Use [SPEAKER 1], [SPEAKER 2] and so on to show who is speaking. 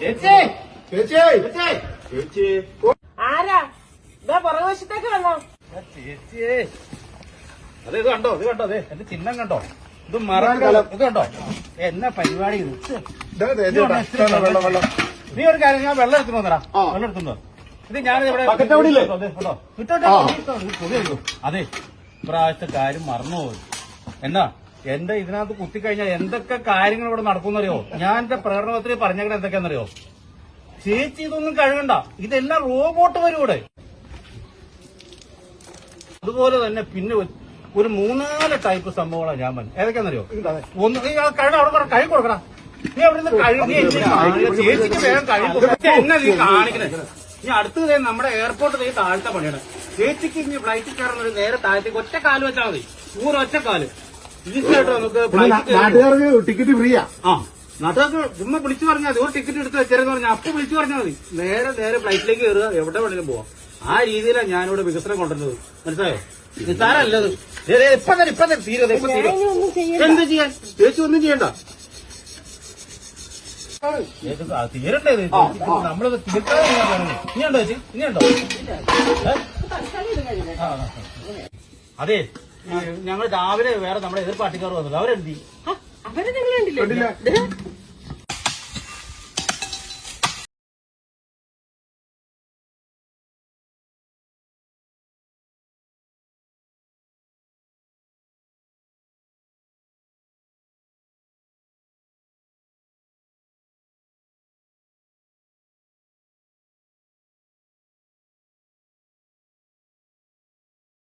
[SPEAKER 1] ചേച്ചി.
[SPEAKER 2] ചേച്ചി.
[SPEAKER 1] ചേച്ചി.
[SPEAKER 3] ആരാ? ഇതാ പുറകുവശത്തേക്ക് വന്നോ.
[SPEAKER 1] ചേച്ചി അതെ ഇത് കണ്ടോ? ഇത് കണ്ടോ? അതെ എന്റെ ചിഹ്നം കണ്ടോ? ഇത് മറക്കലം ഇത് കണ്ടോ? എന്നാ പരിപാടി ഇത്? നീ ഒരു കാര്യം ഞാൻ വെള്ളം എടുത്തു വന്നടാ. വെള്ളം എടുത്തുണ്ടോ ഇത് ഞാൻ ഇവിടെ ഇത് അതെ ഇപ്രാവശ്യത്തെ കാര്യം മറന്നുപോയി. എന്നാ? എന്റെ ഇതിനകത്ത് കുത്തിക്കഴിഞ്ഞാൽ എന്തൊക്കെ കാര്യങ്ങൾ ഇവിടെ നടക്കുന്നറിയോ ഞാൻ എന്റെ പ്രകടനത്തിൽ പറഞ്ഞേക്കണ എന്തൊക്കെയാണെന്നറിയോ? ചേച്ചി ഇതൊന്നും കഴുകണ്ട. ഇതെല്ലാം റോബോട്ട് വരും ഇവിടെ. അതുപോലെ തന്നെ പിന്നെ ഒരു- മൂന്നാൽ ടൈപ്പ് സംഭവങ്ങളാണ് ഞാൻ പറഞ്ഞു ഏതൊക്കെയാണെന്നറിയോ? ഒന്ന് നീ ആ കഴുക അവിടെ കൂടെ കഴുകി കൊടുക്കണം നീ അവിടെ നിന്ന് കഴുകി. ചേച്ചിക്ക് വേഗം കഴുകി നീ കാണിക്കണേ? ഇനി അടുത്ത് ദേ നമ്മുടെ എയർപോർട്ട് താഴത്തെ പണിയാണ്. ചേച്ചിക്ക് ഇനി ഫ്ലൈറ്റിൽ കയറുന്ന നേരെ താഴത്തേക്ക് ഒറ്റ വെച്ചാൽ മതി. നൂറ് ഒറ്റ ഈസിയായിട്ട് നമുക്ക്
[SPEAKER 2] നാട്ടുകാർക്ക് ടിക്കറ്റ് ഫ്രീയാ.
[SPEAKER 1] ആ നാട്ടുകാർക്ക് ചുമ്മാ വിളിച്ചു പറഞ്ഞാൽ മതി. ഒരു ടിക്കറ്റ് എടുത്ത് വെച്ചേരെന്ന് പറഞ്ഞാൽ അപ്പൊ വിളിച്ചു പറഞ്ഞാൽ മതി. നേരെ നേരെ ഫ്ലൈറ്റിലേക്ക് കയറുക. എവിടെ വേണേലും പോവാം. ആ രീതിയിലാണ് ഞാനിവിടെ വികസനം കൊണ്ടുവരുന്നത്. മനസ്സിലായോ? നിസ്സാരല്ലത് ഇപ്പൊ തന്നെ ഇപ്പൊ തന്നെ തീരെ ഇപ്പൊ തീരെ. എന്ത് ചെയ്യാൻ? ചേച്ചി ഒന്നും ചെയ്യണ്ട. തീരണ്ടേ നമ്മളിത് തീർക്കാതെ. ഇനിയുണ്ടോ ചേച്ചി? ഇനിയുണ്ടോ. അതെ ഞങ്ങൾ രാവിലെ വേറെ നമ്മുടെ എതിർ പാർട്ടിക്കാർ വന്നത് അവരെന്തി
[SPEAKER 3] അവരെ നിങ്ങൾ കണ്ടില്ലേ?
[SPEAKER 2] കണ്ടില്ല.
[SPEAKER 3] ദേ,